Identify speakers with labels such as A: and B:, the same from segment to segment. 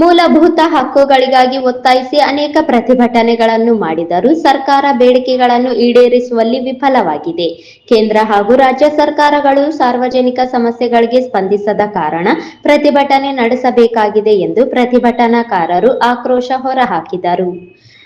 A: ಮೂಲಭೂತ ಹಕ್ಕುಗಳಿಗಾಗಿ ಒತ್ತಾಯಿಸಿ ಅನೇಕ ಪ್ರತಿಭಟನೆಗಳನ್ನು ಮಾಡಿದರೂ ಸರ್ಕಾರ ಬೇಡಿಕೆಗಳನ್ನು ಈಡೇರಿಸುವಲ್ಲಿ ವಿಫಲವಾಗಿದೆ. ಕೇಂದ್ರ ಹಾಗೂ ರಾಜ್ಯ ಸರ್ಕಾರಗಳು ಸಾರ್ವಜನಿಕ ಸಮಸ್ಯೆಗಳಿಗೆ ಸ್ಪಂದಿಸದ ಕಾರಣ ಪ್ರತಿಭಟನೆ ನಡೆಸಬೇಕಾಗಿದೆ ಎಂದು ಪ್ರತಿಭಟನಾಕಾರರು ಆಕ್ರೋಶ ಹೊರಹಾಕಿದರು.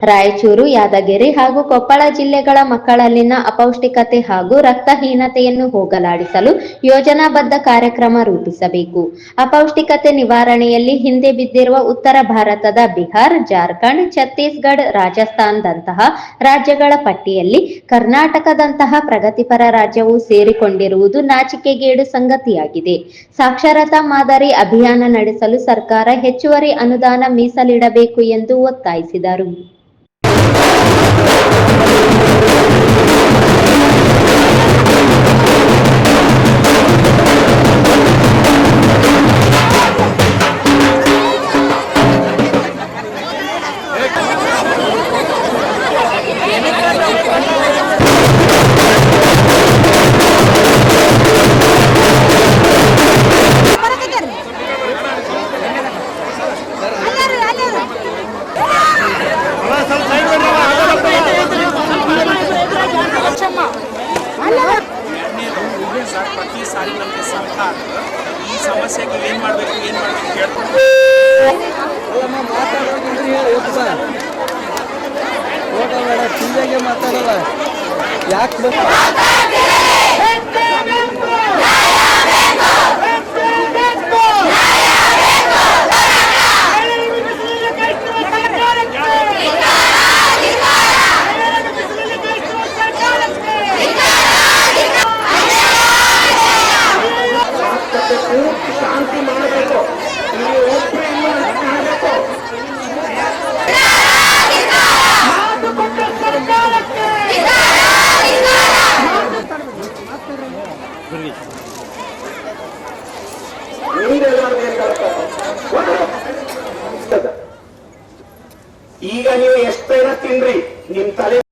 A: ರಾಯಚೂರು, ಯಾದಗಿರಿ ಹಾಗೂ ಕೊಪ್ಪಳ ಜಿಲ್ಲೆಗಳ ಮಕ್ಕಳಲ್ಲಿನ ಅಪೌಷ್ಟಿಕತೆ ಹಾಗೂ ರಕ್ತಹೀನತೆಯನ್ನು ಹೋಗಲಾಡಿಸಲು ಯೋಜನಾಬದ್ಧ ಕಾರ್ಯಕ್ರಮ ರೂಪಿಸಬೇಕು. ಅಪೌಷ್ಟಿಕತೆ ನಿವಾರಣೆಯಲ್ಲಿ ಹಿಂದೆ ಬಿದ್ದಿರುವ ಉತ್ತರ ಭಾರತದ ಬಿಹಾರ್, ಜಾರ್ಖಂಡ್, ಛತ್ತೀಸ್ಗಢ, ರಾಜಸ್ಥಾನದಂತಹ ರಾಜ್ಯಗಳ ಪಟ್ಟಿಯಲ್ಲಿ ಕರ್ನಾಟಕದಂತಹ ಪ್ರಗತಿಪರ ರಾಜ್ಯವು ಸೇರಿಕೊಂಡಿರುವುದು ನಾಚಿಕೆಗೇಡು ಸಂಗತಿಯಾಗಿದೆ. ಸಾಕ್ಷರತಾ ಮಾದರಿ ಅಭಿಯಾನ ನಡೆಸಲು ಸರ್ಕಾರ ಹೆಚ್ಚುವರಿ ಅನುದಾನ ಮೀಸಲಿಡಬೇಕು ಎಂದು ಒತ್ತಾಯಿಸಿದರು.
B: चॅनल आहे.
C: याच ಈಗ ನೀವು ಎಷ್ಟೇನ ತಿನ್ರಿ ನಿಮ್
D: ತಲೆ